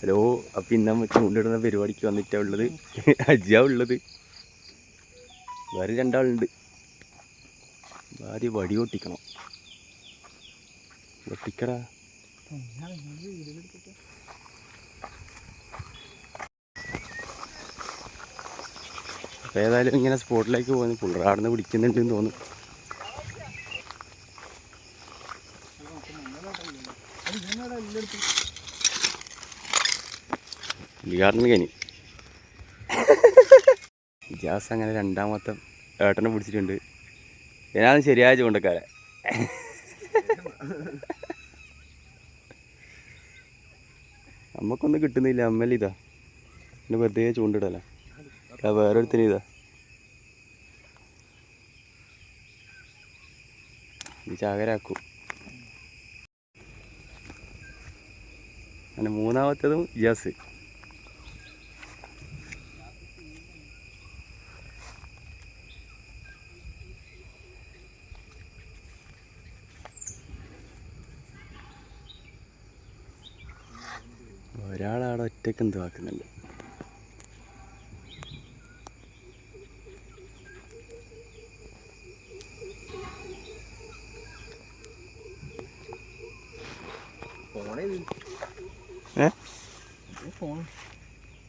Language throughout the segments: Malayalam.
ഹലോ അപ്പം ഇന്ന് ചൂണ്ടിടുന്ന പരിപാടിക്ക് വന്നിട്ടാ ഉള്ളത്. അജിയാ ഉള്ളത്. വേറെ രണ്ടാളുണ്ട്. ആദ്യം വടി ഒട്ടിക്കണം ഒട്ടിക്കടാ അപ്പോൾ ഏതായാലും ഇങ്ങനെ സ്പോട്ടിലേക്ക് പോകുന്നു പുള്ളറാടുന്ന് പിടിക്കുന്നുണ്ടെന്ന് തോന്നുന്നു. ഉദ്ഘാടനം കഴിഞ്ഞു. ഇജാസ് അങ്ങനെ രണ്ടാമത്തെ ഏട്ടനെ പിടിച്ചിട്ടുണ്ട്. ഞാനും ശരിയായ ചൂണ്ടക്കാരെ നമുക്കൊന്നും കിട്ടുന്നില്ല. അമ്മല്ല ഇതാ. പിന്നെ വെറുതെ ചൂണ്ടിടല. വേറൊരുത്തിന് ഇതാ. ഇത് ചാകരാക്കും. അങ്ങനെ മൂന്നാമത്തേതും ഇജാസ്. ഒരാളവിടെ ഒറ്റയ്ക്ക് എന്ത് ആക്കുന്നുണ്ട്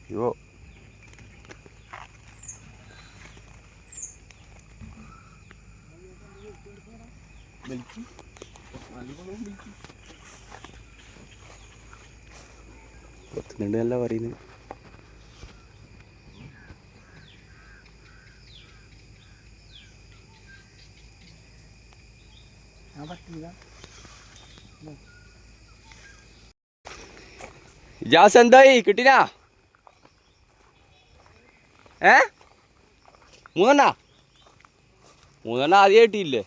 അയ്യോ. കൊത്തുന്നുണ്ട് നല്ല പറയുന്നത് ജാസ് എന്തായി? കിട്ടിനാ? ഏ? മൂന്നെണ്ണ? മൂന്നെണ്ണ ആദ്യം കിട്ടിയില്ലേ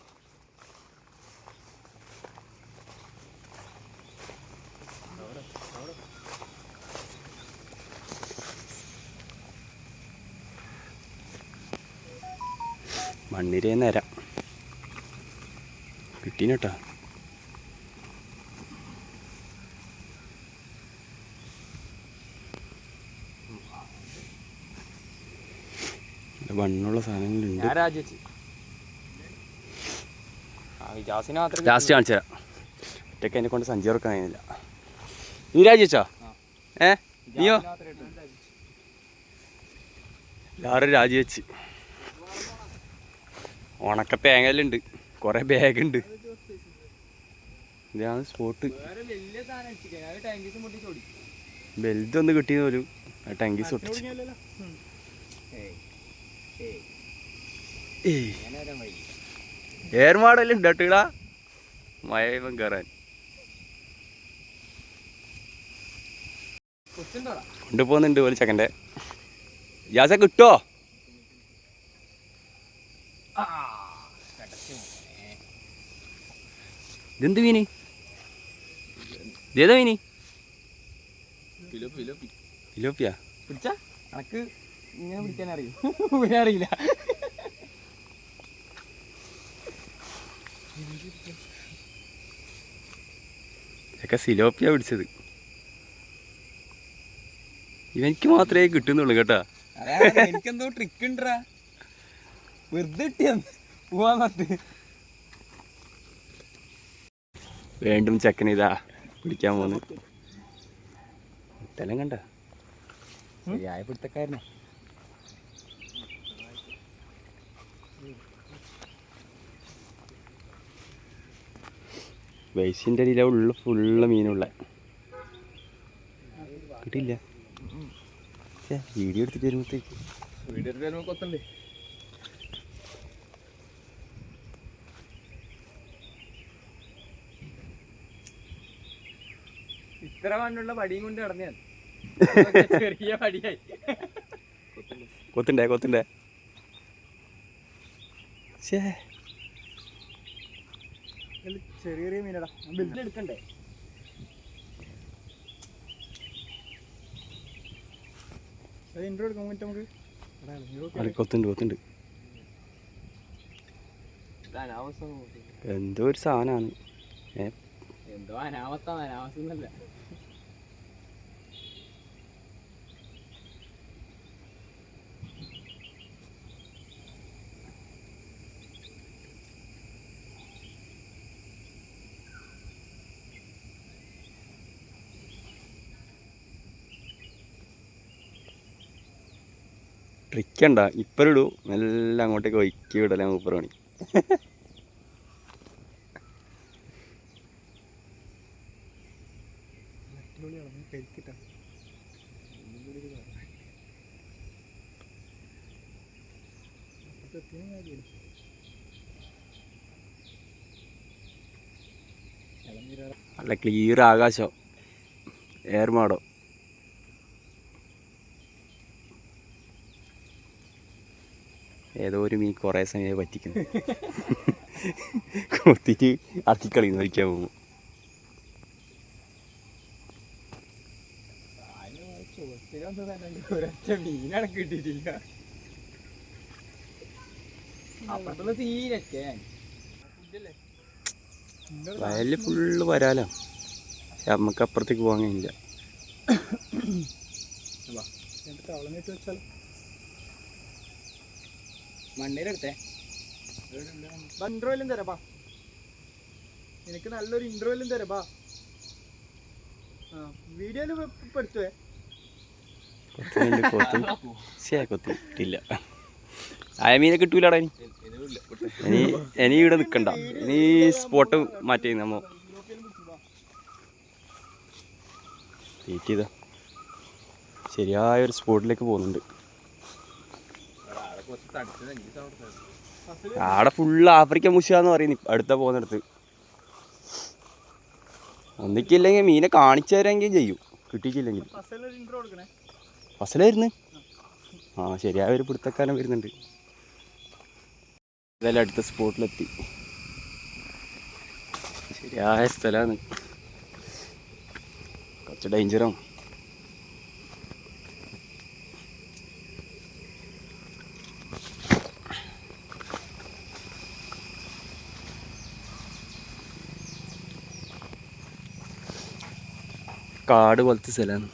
മണ്ണിരേ നേരം. കേട്ടോ വണ്ണുള്ള സാധനങ്ങളുണ്ട്. ലാസ്റ്റ് കാണിച്ചു തരാം. ഒറ്റയ്ക്ക് എന്നെ കൊണ്ട് സഞ്ചി ഉറക്കാൻ കഴിയുന്നില്ല. നീ രാജിച്ചോ ഏ? നീയോ? എല്ലാവരും രാജിവെച്ച്. ഉണക്ക തേങ്ങലുണ്ട് കുറേ ബാഗുണ്ട്. ഇതാണ് സ്പോട്ട് വലിയ സാധനം അടിച്ചിരിക്കാൻ അത് ടാങ്കീസ് പോലും ഒട്ടിച്ച് ഏർമാടെല്ലാം ഉണ്ട് കേട്ടോ മഴ കയറാൻ കൊണ്ടുപോകുന്നുണ്ട് പോലെ ചെക്കന്റെ യാസ കിട്ടോ? ഇതെന്ത് മീന്? ഏതാ മീന്? ഇലോപ്പിയ പിടിച്ച? അനക്ക് ഇങ്ങനെ പിടിക്കാൻ അറിയും? അറിയില്ല. ഇതൊക്കെ സിലോപ്പിയ പിടിച്ചത്. ഇവനിക്ക് മാത്രമേ കിട്ടുന്നുള്ളൂ കേട്ടാ. എനിക്കെന്തോ ട്രിക്ക് ഉണ്ടാ വെറുതെ കിട്ടിയെന്ന് പോവാൻ പറഞ്ഞിട്ട് വീണ്ടും ചെക്കൻ ഇതാ പിടിക്കാൻ പോന്ന്. ഇത്തലം കണ്ട? ശരിയായ പിടുത്തക്കാരനെ. വയസ്സിന്റെ അടിയിലെ ഉള്ള ഫുള്ള് മീനുള്ള. കിട്ടിയില്ല. വീഡിയോ എടുത്തിട്ട് വരുമ്പോഴത്തേക്ക് വീഡിയോ വരുമ്പോ കൊത്തണ്ടേ? ഇത്ര പണ്ടുള്ള പടിയും കൊണ്ട് നടന്നു ചെറിയ പടിയായി. കൊത്തിണ്ടേ കൊത്തിണ്ടേ. ചെറിയ ചെറിയ മീനടാ. ബിൽഡ് എടുക്കണ്ടേ? ഇൻട്രോ എടുക്കാൻ പറ്റും നമുക്ക്? അത് കൊത്തുണ്ട് കൊത്തുണ്ട്. അനാവസ്ഥ എന്തോ ഒരു സാധനമാണ് എന്തോ അനാവസ്ഥ അനാവസ്ഥ എന്നല്ല. ട്രിക്കണ്ട ഇപ്പം ഇടൂ മെല്ലെ അങ്ങോട്ടേക്ക് ഒഴുക്കി വിടലാ മൂപ്പർ പണി നല്ല ക്ലിയർ ആകാശം. ഏർമാടോ. ഏതോ ഒരു മീൻ കുറേ സമയം പറ്റിക്കുന്നു. കൊത്തിട്ട് അറക്കിക്കളി നോക്കിയാൽ പോകും. വയൽ ഫുള്ള് വരാലോ. നമുക്ക് അപ്പുറത്തേക്ക് പോകാൻ കഴിയില്ല. മണ്ണീരെടുത്തേ. ഇൻട്രോയിലും തരാ എനിക്ക് നല്ലൊരു ഇൻട്രോയിലും തരാ വീഡിയോയിൽ ഇപ്പൊ എടുത്തുവേ കൊത്തുന്നുണ്ട് കൊത്തി. ശേ കൊത്തിട്ടില്ല ആയ മീനെ കിട്ടൂലടാ ഇനി. ഇനി ഇനി ഇവിടെ നിൽക്കണ്ട ഇനി സ്പോട്ട് മാറ്റി നമ്മ ശരിയായ ഒരു സ്പോട്ടിലേക്ക് പോകുന്നുണ്ട്. ആടെ ഫുള്ള് ആഫ്രിക്കൻ മുഷാന്ന് പറയുന്നു. അടുത്ത പോകുന്നിടത്ത്. ഒന്നിക്കില്ലെങ്കിൽ മീനെ കാണിച്ചു തരാമെങ്കിലും ചെയ്യും. കിട്ടിയിട്ടില്ലെങ്കിൽ. ഫസലായിരുന്നു ആ ശരിയായ ഒരു പിടുത്തക്കാരൻ വരുന്നുണ്ട്. ഇതെല്ലാം അടുത്ത സ്പോട്ടിലെത്തി. ശരിയായ സ്ഥലമാണ്. കുറച്ച് ഡേഞ്ചറാണ് കാട് പോലത്തെ സ്ഥലമാണ്.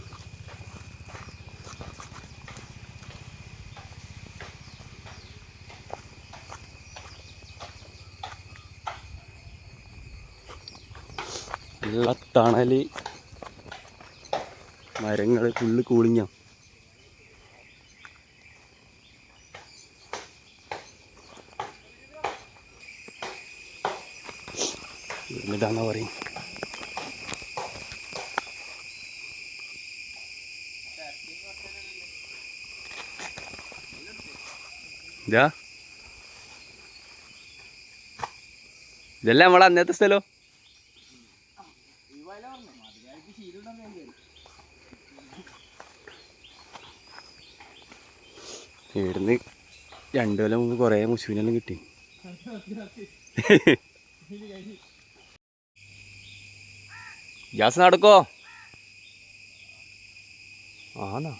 നല്ല തണൽ മരങ്ങൾ ഫുള്ള് കൂളിങ്ങ. എന്നിട്ടാണോ പറയും ഇതാ. ഇതല്ല നമ്മളെ അന്നത്തെ സ്ഥലം? ഇവിടുന്ന് രണ്ടു കൊല്ലം മുമ്പ് കുറേ മുസുവിനെല്ലാം കിട്ടി. ഗ്യാസ് നടക്കോ? ആന്നാ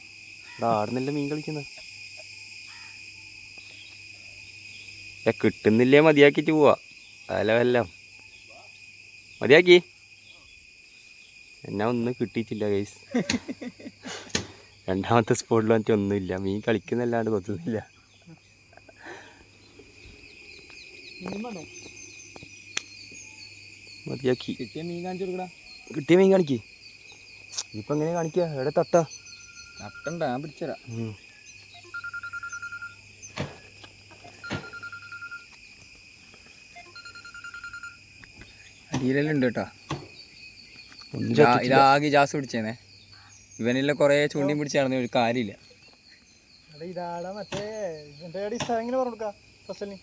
ഇവിടെ ആടുന്നില്ല മീൻ കളിക്കുന്ന. ഏ കിട്ടുന്നില്ലേ മതിയാക്കിട്ട് പോവാ. അതല്ല വല്ല. മതിയാക്കി. എന്നാ ഒന്നും കിട്ടിയിട്ടില്ല ഗൈസ് രണ്ടാമത്തെ സ്പോട്ടിൽ വന്നിട്ട് ഒന്നുമില്ല മീൻ കളിക്കുന്നല്ലാണ്ട് കൊത്തുന്നില്ല മതിയാക്കി. കിട്ടിയ മീൻ കാണിച്ചു കൊടുക്കടാ. കിട്ടിയ മീൻ കാണിക്ക്. ഇനിയിപ്പോൾ എങ്ങനെ കാണിക്കുക എവിടെ തട്ടാ? തട്ടണ്ട ഞാൻ പിടിച്ചരാ. ഉണ്ട് കേട്ടോ. ഇതാകെ ജാസ് പിടിച്ചേനെ. ഇവനെല്ലാം കുറേ ചൂണ്ടി പിടിച്ച് നടന്നു ഒരു കാര്യമില്ല. ഇതാടാ മറ്റേ ഇതിന്റെ സ്ഥലം എങ്ങനെ പറഞ്ഞു കൊടുക്കാം ഫസലിന്